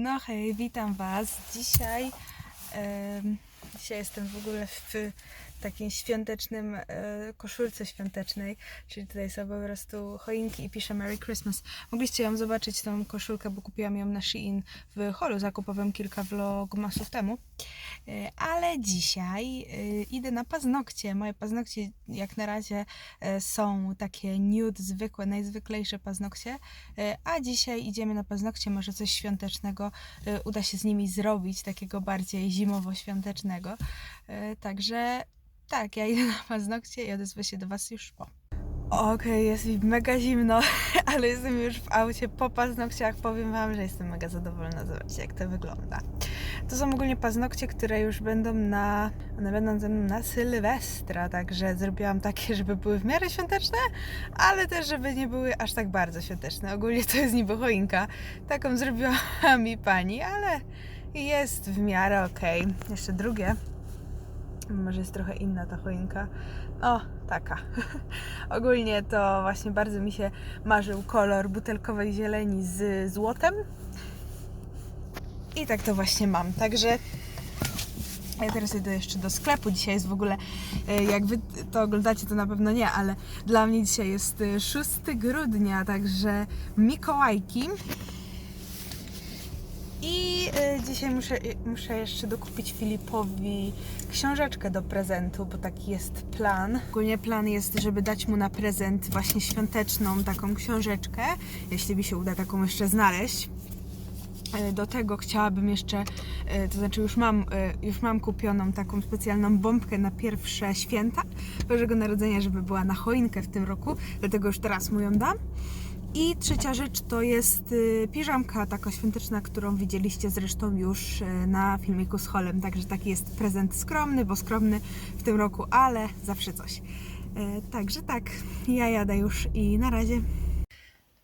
No hej, witam Was. Dzisiaj dzisiaj jestem w ogóle w takim świątecznym e, koszulce świątecznej, czyli tutaj są po prostu choinki i piszę Merry Christmas. Mogliście ją zobaczyć, tą koszulkę, bo kupiłam ją na Shein w holu zakupowym kilka vlogmasów temu. E, Ale dzisiaj e, idę na paznokcie. Moje paznokcie jak na razie są takie nude, zwykłe, najzwyklejsze paznokcie. A dzisiaj idziemy na paznokcie, może coś świątecznego uda się z nimi zrobić, takiego bardziej zimowo-świątecznego. E, Także tak, ja idę na paznokcie i odezwę się do Was już po. Okej, jest mi mega zimno, ale jestem już w aucie po paznokciach. Powiem Wam, że jestem mega zadowolona. Zobaczcie, jak to wygląda. To są ogólnie paznokcie, które już będą na. One będą ze mną na Sylwestra, także zrobiłam takie, żeby były w miarę świąteczne, ale też, żeby nie były aż tak bardzo świąteczne. Ogólnie to jest niby choinka. Taką zrobiła mi pani, ale jest w miarę okej. Jeszcze drugie. Może jest trochę inna ta choinka. O, taka. Ogólnie to właśnie bardzo mi się marzył kolor butelkowej zieleni z złotem. I tak to właśnie mam. Także ja teraz idę jeszcze do sklepu. Dzisiaj jest w ogóle, e, jak wy to oglądacie, to na pewno nie, ale dla mnie dzisiaj jest e, 6 grudnia, także Mikołajki. Dzisiaj muszę, y, muszę jeszcze dokupić Filipowi książeczkę do prezentu, bo taki jest plan. Ogólnie plan jest, żeby dać mu na prezent właśnie świąteczną taką książeczkę, jeśli mi się uda taką jeszcze znaleźć. Y, Do tego chciałabym jeszcze, y, to znaczy już mam, y, już mam kupioną taką specjalną bombkę na pierwsze święta Bożego Narodzenia, żeby była na choinkę w tym roku, dlatego już teraz mu ją dam. I trzecia rzecz to jest y, piżamka taka świąteczna, którą widzieliście zresztą już y, na filmiku z Holem. Także taki jest prezent skromny, bo skromny w tym roku, ale zawsze coś. Y, Także tak, ja jadę już i na razie.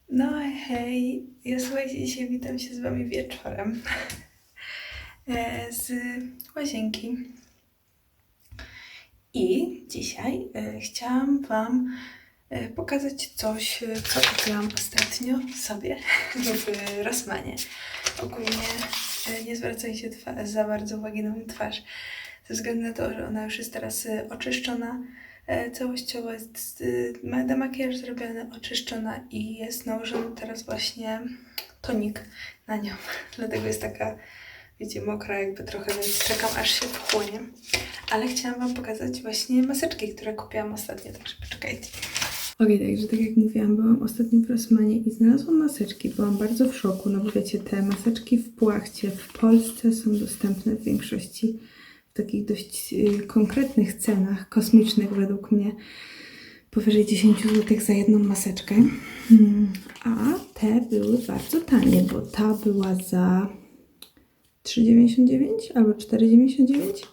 No hej, ja słuchajcie, dzisiaj witam się z Wami wieczorem e, z łazienki. I dzisiaj e, chciałam Wam pokazać coś, e, co kupiłam ostatnio sobie w Rossmanie. Ogólnie e, nie zwracajcie za bardzo uwagi na moją twarz, ze względu na to, że ona już jest teraz e, oczyszczona. E, Całościowo jest e, ma demakijaż zrobiony, oczyszczona i jest nałożony teraz właśnie tonik na nią. Dlatego jest taka, wiecie, mokra jakby trochę, więc czekam aż się wchłonie. Ale chciałam Wam pokazać właśnie maseczki, które kupiłam ostatnio, także poczekajcie. Okej, także tak jak mówiłam, byłam ostatnio w Rossmanie i znalazłam maseczki. Byłam bardzo w szoku, no bo wiecie, te maseczki w płachcie w Polsce są dostępne w większości w takich dość y, konkretnych cenach, kosmicznych według mnie, powyżej 10 zł za jedną maseczkę. Hmm, A te były bardzo tanie, bo ta była za 3,99 albo 4,99,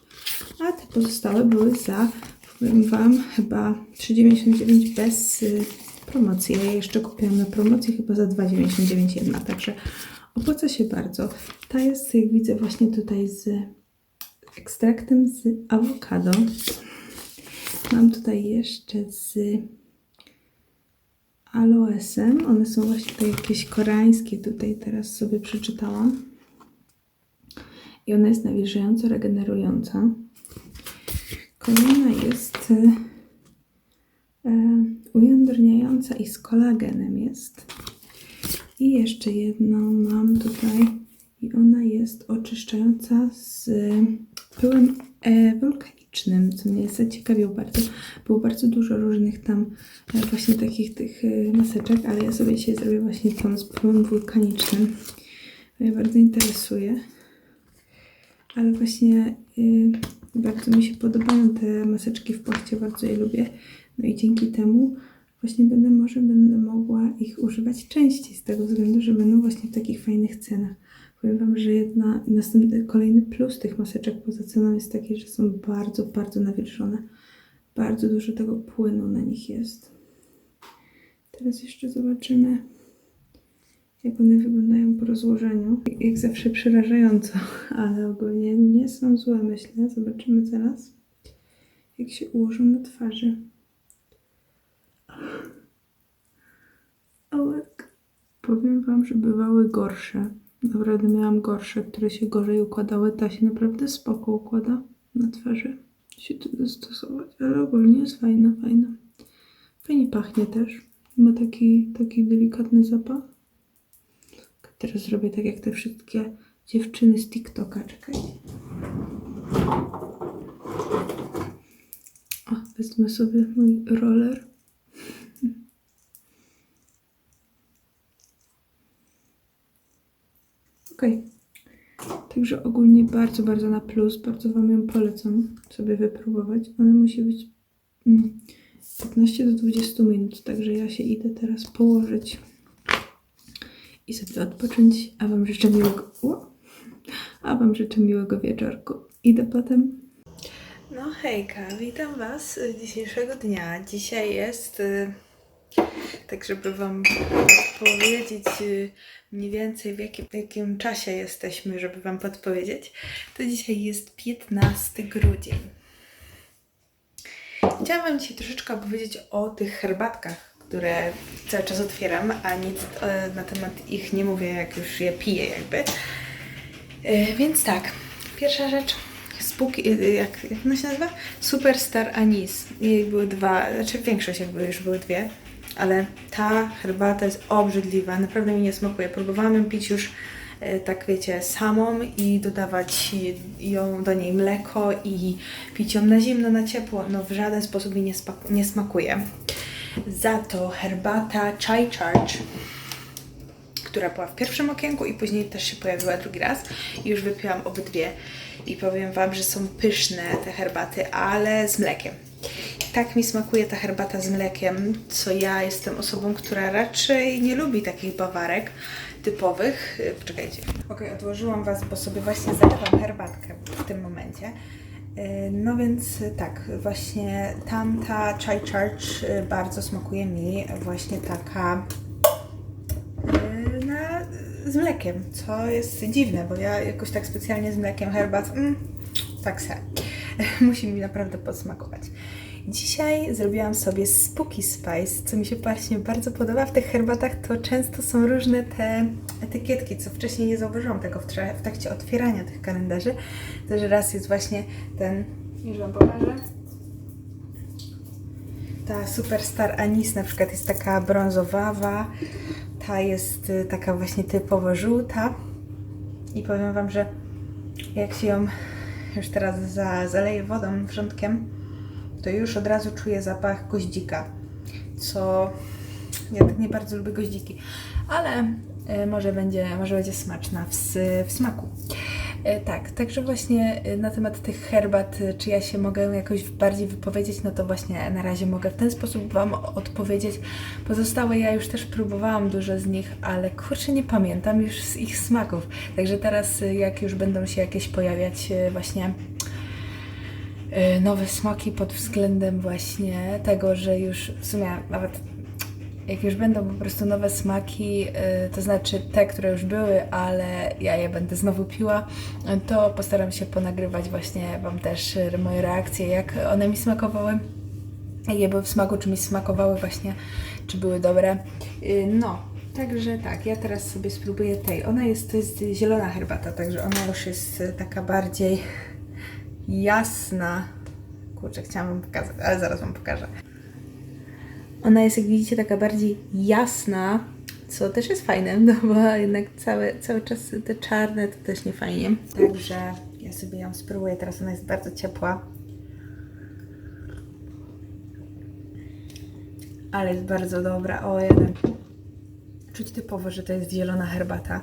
a te pozostałe były za, powiem Wam, chyba 3,99 bez y, promocji. Ja je jeszcze kupiłam na promocji chyba za 2,99 jedna, także opłaca się bardzo. Ta jest, jak widzę, właśnie tutaj z ekstraktem z awokado. Mam tutaj jeszcze z aloesem. One są właśnie tutaj jakieś koreańskie, tutaj teraz sobie przeczytałam. I ona jest nawilżająco regenerująca. Kolejna jest e, e, ujędrniająca i z kolagenem jest. I jeszcze jedną mam tutaj i ona jest oczyszczająca z pyłem e, wulkanicznym, co mnie zaciekawiło bardzo. Było bardzo dużo różnych tam e, właśnie takich tych maseczek, ale ja sobie dzisiaj zrobię właśnie tą z pyłem wulkanicznym. Mnie bardzo interesuje. Ale właśnie y, bardzo mi się podobają te maseczki w płachcie, bardzo je lubię. No i dzięki temu właśnie będę może będę mogła ich używać częściej z tego względu, że będą właśnie w takich fajnych cenach. Powiem Wam, że jedna, następny, kolejny plus tych maseczek poza ceną jest taki, że są bardzo, bardzo nawilżone. Bardzo dużo tego płynu na nich jest. Teraz jeszcze zobaczymy, jak one wyglądają po rozłożeniu. Jak zawsze przerażająco, ale ogólnie nie są złe, myślę. Zobaczymy zaraz, jak się ułożą na twarzy. Ale powiem Wam, że bywały gorsze. Naprawdę miałam gorsze, które się gorzej układały. Ta się naprawdę spoko układa na twarzy. Się tu dostosować, ale ogólnie jest fajna, fajna. Fajnie pachnie też. Ma taki, taki delikatny zapach. Teraz zrobię tak jak te wszystkie dziewczyny z TikToka. Czekaj. O, wezmę sobie mój roller. Okej. Także ogólnie bardzo, bardzo na plus. Bardzo Wam ją polecam sobie wypróbować. Ona musi być mm, 15 do 20 minut, także ja się idę teraz położyć i sobie odpocząć, a Wam życzę miłego, o, a Wam życzę miłego wieczorku. Idę potem. No hejka, witam Was dzisiejszego dnia. Dzisiaj jest, y, tak żeby Wam powiedzieć y, mniej więcej w jakim, w jakim czasie jesteśmy, żeby Wam podpowiedzieć, to dzisiaj jest 15 grudzień. Chciałam Wam dzisiaj troszeczkę opowiedzieć o tych herbatkach, które cały czas otwieram, a nic e, na temat ich nie mówię, jak już je piję jakby. E, Więc tak, pierwsza rzecz, spółki, e, jak, jak ona się nazywa? Superstar Anis. Jej były dwa, znaczy większość jakby już były dwie, ale ta herbata jest obrzydliwa, naprawdę mi nie smakuje. Próbowałam ją pić już tak wiecie, samą i dodawać ją do niej mleko i pić ją na zimno, na ciepło, no w żaden sposób mi nie, nie smakuje. Za to herbata Chai Charge, która była w pierwszym okienku i później też się pojawiła drugi raz już wypiłam obydwie i powiem Wam, że są pyszne te herbaty, ale z mlekiem. Tak mi smakuje ta herbata z mlekiem, co ja jestem osobą, która raczej nie lubi takich bawarek typowych. Y, Poczekajcie. Okej, odłożyłam Was, bo sobie właśnie zalewam herbatkę w tym momencie. Y, No więc y, tak, właśnie tamta Chai Charge y, bardzo smakuje mi właśnie taka na, z mlekiem, co jest dziwne, bo ja jakoś tak specjalnie z mlekiem herbat, mm, tak se. Musi mi naprawdę podsmakować. Dzisiaj zrobiłam sobie Spooky Spice, co mi się właśnie bardzo podoba. W tych herbatach to często są różne te etykietki, co wcześniej nie zauważyłam tego w, w trakcie otwierania tych kalendarzy. Też raz jest właśnie ten, już Wam pokażę. Ta Superstar Anis na przykład jest taka brązowawa, ta jest y, taka właśnie typowo żółta. I powiem Wam, że jak się ją już teraz za, zaleję wodą wrzątkiem, to już od razu czuję zapach goździka, co ja tak nie bardzo lubię goździki, ale y, może będzie, może będzie smaczna w, w smaku. E, Tak, także właśnie e, na temat tych herbat, e, czy ja się mogę jakoś bardziej wypowiedzieć, no to właśnie na razie mogę w ten sposób Wam odpowiedzieć. Pozostałe ja już też próbowałam dużo z nich, ale kurczę nie pamiętam już z ich smaków. Także teraz e, jak już będą się jakieś pojawiać e, właśnie e, nowe smaki pod względem właśnie tego, że już w sumie nawet jak już będą po prostu nowe smaki, y, to znaczy te, które już były, ale ja je będę znowu piła, y, to postaram się ponagrywać właśnie Wam też y, moje reakcje, jak one mi smakowały, je były w smaku, czy mi smakowały właśnie, czy były dobre. Y, No, także tak, ja teraz sobie spróbuję tej. Ona jest, to jest zielona herbata, także ona już jest y, taka bardziej jasna. Kurczę, chciałam Wam pokazać, ale zaraz Wam pokażę. Ona jest, jak widzicie, taka bardziej jasna, co też jest fajne, no bo jednak cały, cały czas te czarne to też nie fajnie. Także ja sobie ją spróbuję. Teraz ona jest bardzo ciepła. Ale jest bardzo dobra. O, jeden. Czuć typowo, że to jest zielona herbata.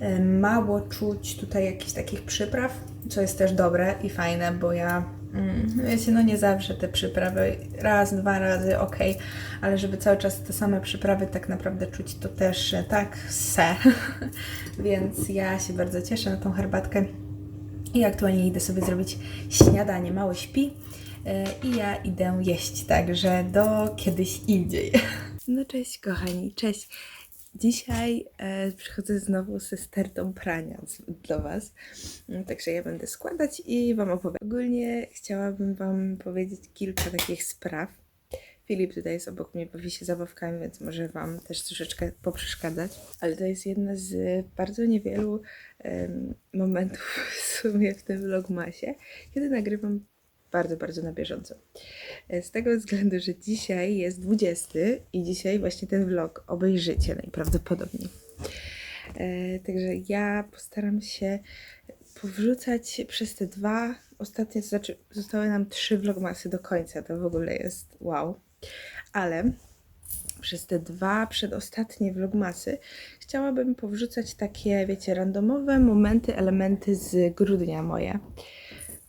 E, Mało czuć tutaj jakichś takich przypraw, co jest też dobre i fajne, bo ja, mm, wiecie, no nie zawsze te przyprawy, raz, dwa razy, ok, ale żeby cały czas te same przyprawy tak naprawdę czuć, to też e, tak se. Więc ja się bardzo cieszę na tą herbatkę i aktualnie idę sobie zrobić śniadanie. Mały śpi e, i ja idę jeść, także do kiedyś indziej. No cześć kochani, cześć. Dzisiaj e, przychodzę znowu ze stertą prania dla Was, Mm, także ja będę składać i Wam opowiadać. Ogólnie chciałabym Wam powiedzieć kilka takich spraw. Filip tutaj jest obok mnie, bawi się zabawkami, więc może Wam też troszeczkę poprzeszkadzać. Ale to jest jedna z bardzo niewielu em, momentów w sumie w tym vlogmasie, kiedy nagrywam bardzo, bardzo na bieżąco. E, Z tego względu, że dzisiaj jest 20 i dzisiaj właśnie ten vlog obejrzycie najprawdopodobniej. E, Także ja postaram się powrzucać przez te dwa ostatnie, to znaczy zostały nam trzy vlogmasy do końca, to w ogóle jest wow. Ale przez te dwa przedostatnie vlogmasy chciałabym powrzucać takie, wiecie, randomowe momenty, elementy z grudnia moje.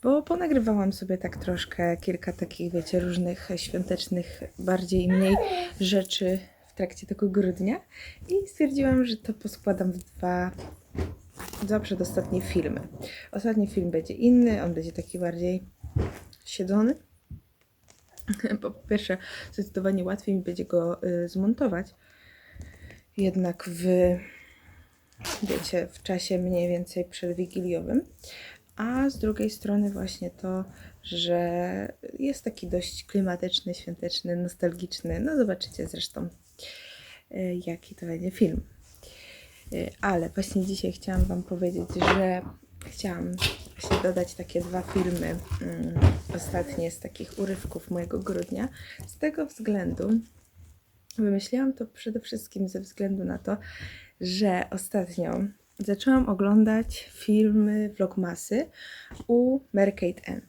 Bo ponagrywałam sobie tak troszkę kilka takich, wiecie, różnych świątecznych, bardziej i mniej rzeczy w trakcie tego grudnia i stwierdziłam, że to poskładam w dwa, dwa przedostatnie filmy. Ostatni film będzie inny, on będzie taki bardziej siedzony. Bo po pierwsze, zdecydowanie łatwiej mi będzie go y, zmontować. Jednak w, wiecie, w czasie mniej więcej przedwigiliowym. A z drugiej strony właśnie to, że jest taki dość klimatyczny, świąteczny, nostalgiczny. No zobaczycie zresztą, y, jaki to będzie film. Y, Ale właśnie dzisiaj chciałam Wam powiedzieć, że chciałam właśnie dodać takie dwa filmy mm, ostatnie z takich urywków mojego grudnia. Z tego względu wymyśliłam to przede wszystkim ze względu na to, że ostatnio zaczęłam oglądać filmy vlogmasy u Mary Kate N.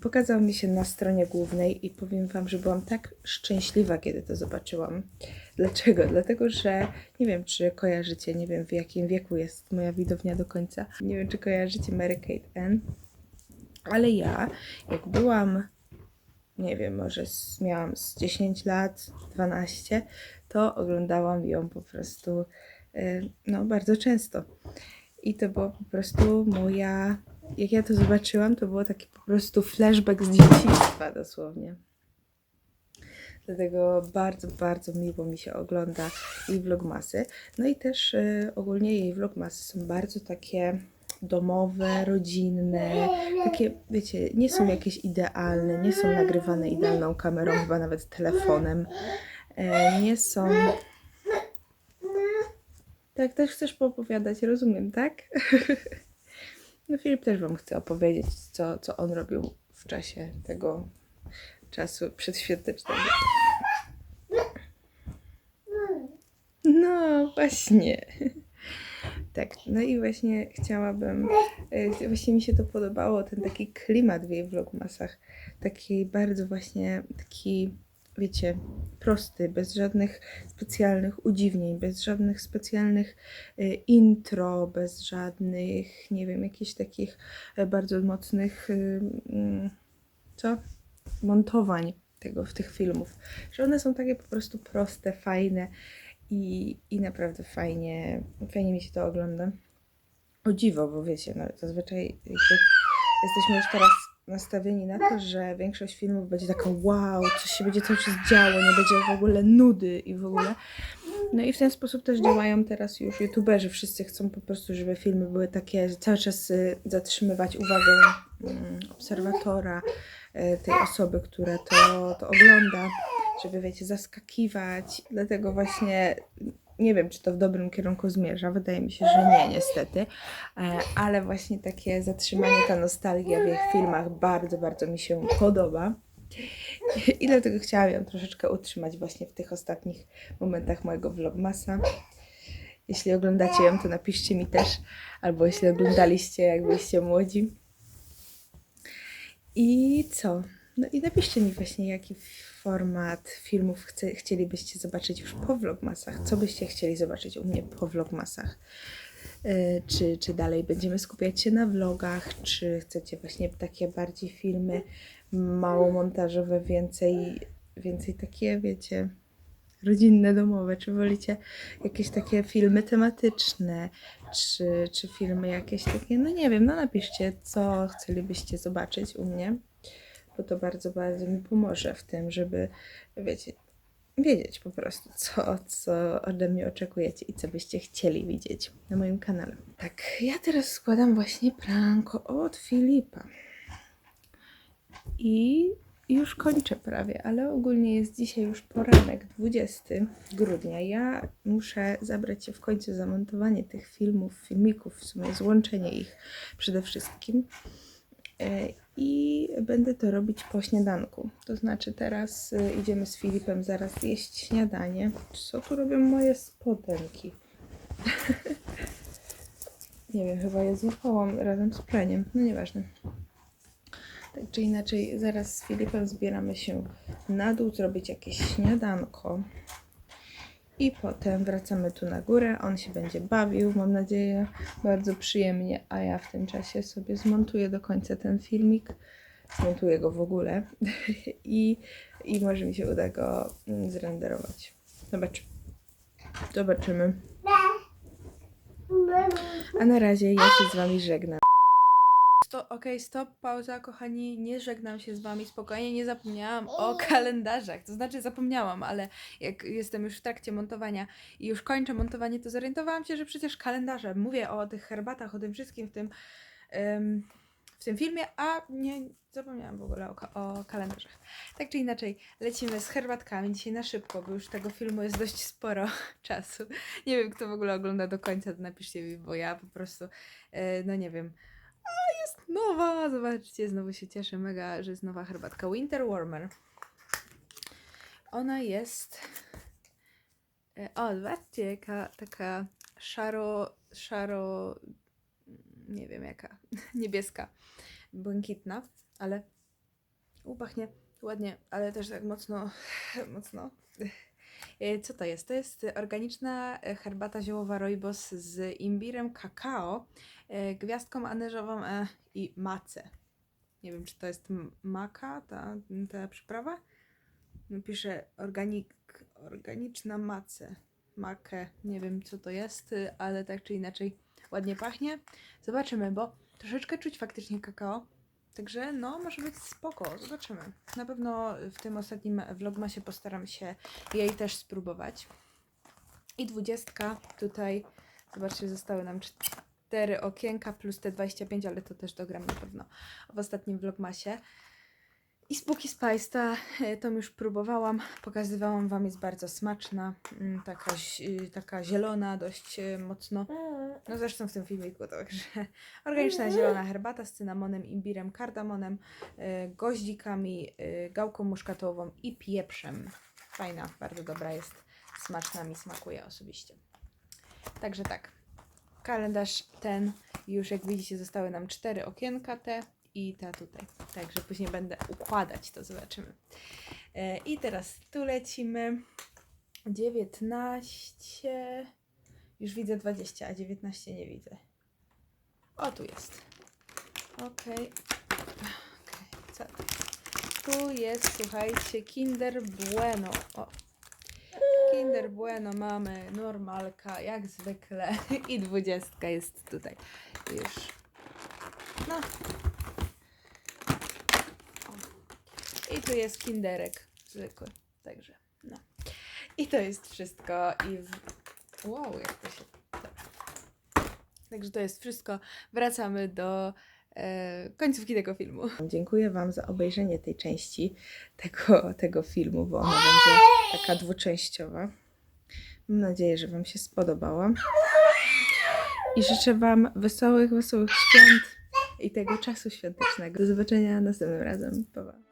Pokazał mi się na stronie głównej i powiem Wam, że byłam tak szczęśliwa, kiedy to zobaczyłam. Dlaczego? Dlatego, że nie wiem, czy kojarzycie, nie wiem w jakim wieku jest moja widownia do końca. Nie wiem, czy kojarzycie Mary Kate N. Ale ja, jak byłam, nie wiem, może z, miałam z 10 lat, 12, to oglądałam ją po prostu no, bardzo często. I to była po prostu moja. Jak ja to zobaczyłam, to było taki po prostu flashback z dzieciństwa dosłownie. Dlatego bardzo, bardzo miło mi się ogląda jej vlogmasy. No i też y, ogólnie jej vlogmasy są bardzo takie domowe, rodzinne, takie, wiecie, nie są jakieś idealne, nie są nagrywane idealną kamerą, chyba nawet telefonem. E, nie są. Tak, też chcesz poopowiadać, rozumiem, tak? No Filip też Wam chce opowiedzieć, co, co on robił w czasie tego czasu przedświątecznego. No, właśnie. Tak, no i właśnie chciałabym, e, właśnie mi się to podobało, ten taki klimat w jej vlogmasach, taki bardzo właśnie, taki, wiecie, prosty, bez żadnych specjalnych udziwnień, bez żadnych specjalnych e, intro, bez żadnych, nie wiem, jakichś takich e, bardzo mocnych, y, mm, co? Montowań tego w tych filmów, że one są takie po prostu proste, fajne i, i naprawdę fajnie, fajnie mi się to ogląda. O dziwo, bo wiecie, no, zazwyczaj jesteśmy już teraz nastawieni na to, że większość filmów będzie taka wow, coś się będzie cały czas działo, nie będzie w ogóle nudy i w ogóle. No i w ten sposób też działają teraz już youtuberzy. Wszyscy chcą po prostu, żeby filmy były takie, że cały czas y, zatrzymywać uwagę mm, obserwatora, y, tej osoby, która to, to ogląda, żeby, wiecie, zaskakiwać. Dlatego właśnie nie wiem, czy to w dobrym kierunku zmierza. Wydaje mi się, że nie, niestety. E, Ale właśnie takie zatrzymanie, ta nostalgia w ich filmach bardzo, bardzo mi się podoba. I dlatego chciałam ją troszeczkę utrzymać właśnie w tych ostatnich momentach mojego vlogmasa. Jeśli oglądacie ją, to napiszcie mi też, albo jeśli oglądaliście, jak byliście młodzi. I co? No i napiszcie mi właśnie, jaki format filmów chce, chcielibyście zobaczyć już po vlogmasach. Co byście chcieli zobaczyć u mnie po vlogmasach? Yy, Czy, czy dalej będziemy skupiać się na vlogach, czy chcecie właśnie takie bardziej filmy mało montażowe, więcej, więcej takie, wiecie, rodzinne, domowe, czy wolicie jakieś takie filmy tematyczne, czy, czy filmy jakieś takie, no nie wiem, no napiszcie, co chcielibyście zobaczyć u mnie, bo to bardzo, bardzo mi pomoże w tym, żeby, wiecie, wiedzieć po prostu, co, co ode mnie oczekujecie i co byście chcieli widzieć na moim kanale. Tak, ja teraz składam właśnie pranko od Filipa. I już kończę prawie, ale ogólnie jest dzisiaj już poranek 20 grudnia. Ja muszę zabrać się w końcu za montowanie tych filmów, filmików, w sumie złączenie ich przede wszystkim. E, I będę to robić po śniadanku. To znaczy teraz e, idziemy z Filipem zaraz jeść śniadanie. Co tu robią moje spodenki? Nie wiem, chyba je złapałam razem z praniem. No nieważne. Tak czy inaczej, zaraz z Filipem zbieramy się na dół, zrobić jakieś śniadanko. I potem wracamy tu na górę. On się będzie bawił, mam nadzieję, bardzo przyjemnie, a ja w tym czasie sobie zmontuję do końca ten filmik. Zmontuję go w ogóle i, i może mi się uda go mm, zrenderować. Zobaczymy. Zobaczymy. A na razie ja się z Wami żegnam. Sto, Okej, stop, pauza, kochani. Nie żegnam się z Wami spokojnie. Nie zapomniałam o kalendarzach. To znaczy, zapomniałam, ale jak jestem już w trakcie montowania i już kończę montowanie, to zorientowałam się, że przecież kalendarze. Mówię o tych herbatach, o tym wszystkim w tym, em, w tym filmie, a nie zapomniałam w ogóle o, ka- o kalendarzach. Tak czy inaczej, lecimy z herbatkami dzisiaj na szybko, bo już tego filmu jest dość sporo czasu. Nie wiem, kto w ogóle ogląda do końca, to napiszcie mi, bo ja po prostu, e, no nie wiem. A jest nowa, zobaczcie, znowu się cieszę mega, że jest nowa herbatka Winter Warmer. Ona jest, e, o zobaczcie, jaka taka szaro, szaro, nie wiem jaka, niebieska, błękitna, ale upachnie ładnie, ale też tak mocno, mocno. E, Co to jest? To jest organiczna e, herbata ziołowa rooibos z imbirem, kakao, e, gwiazdką anyżową i macę. Nie wiem, czy to jest maka, ta, ta przyprawa? No, Pisze organik, organiczna mace. Makę, nie wiem co to jest, ale tak czy inaczej ładnie pachnie. Zobaczymy, bo troszeczkę czuć faktycznie kakao. Także no, może być spoko, zobaczymy. Na pewno w tym ostatnim vlogmasie postaram się jej też spróbować. I dwudziestka tutaj, zobaczcie, zostały nam cztery okienka plus te 25, ale to też dogram na pewno w ostatnim vlogmasie. I Spooky Spice, ta, e, tą już próbowałam, pokazywałam Wam, jest bardzo smaczna, mm, taka, zi- taka zielona, dość e, mocno. No zresztą w tym filmiku, także. Organiczna zielona herbata z cynamonem, imbirem, kardamonem, y, goździkami, y, gałką muszkatową i pieprzem. Fajna, bardzo dobra jest, smaczna mi smakuje osobiście. Także tak, kalendarz ten już jak widzicie zostały nam cztery okienka te i ta tutaj. Także później będę układać, to zobaczymy. E, I teraz tu lecimy. 19. Już widzę 20, a 19 nie widzę. O, tu jest. Okej. Okej, co? Tu jest, słuchajcie, Kinder Bueno. O. Kinder Bueno mamy, normalka, jak zwykle. I dwudziestka jest tutaj. Już. No. O. I tu jest kinderek zwykły. Także, no. I to jest wszystko. I w... Wow, jak to się. Także to jest wszystko. Wracamy do e, końcówki tego filmu. Dziękuję Wam za obejrzenie tej części tego, tego filmu, bo ona będzie taka dwuczęściowa. Mam nadzieję, że Wam się spodobała. I życzę Wam wesołych, wesołych świąt i tego czasu świątecznego. Do zobaczenia następnym razem. Pa, pa.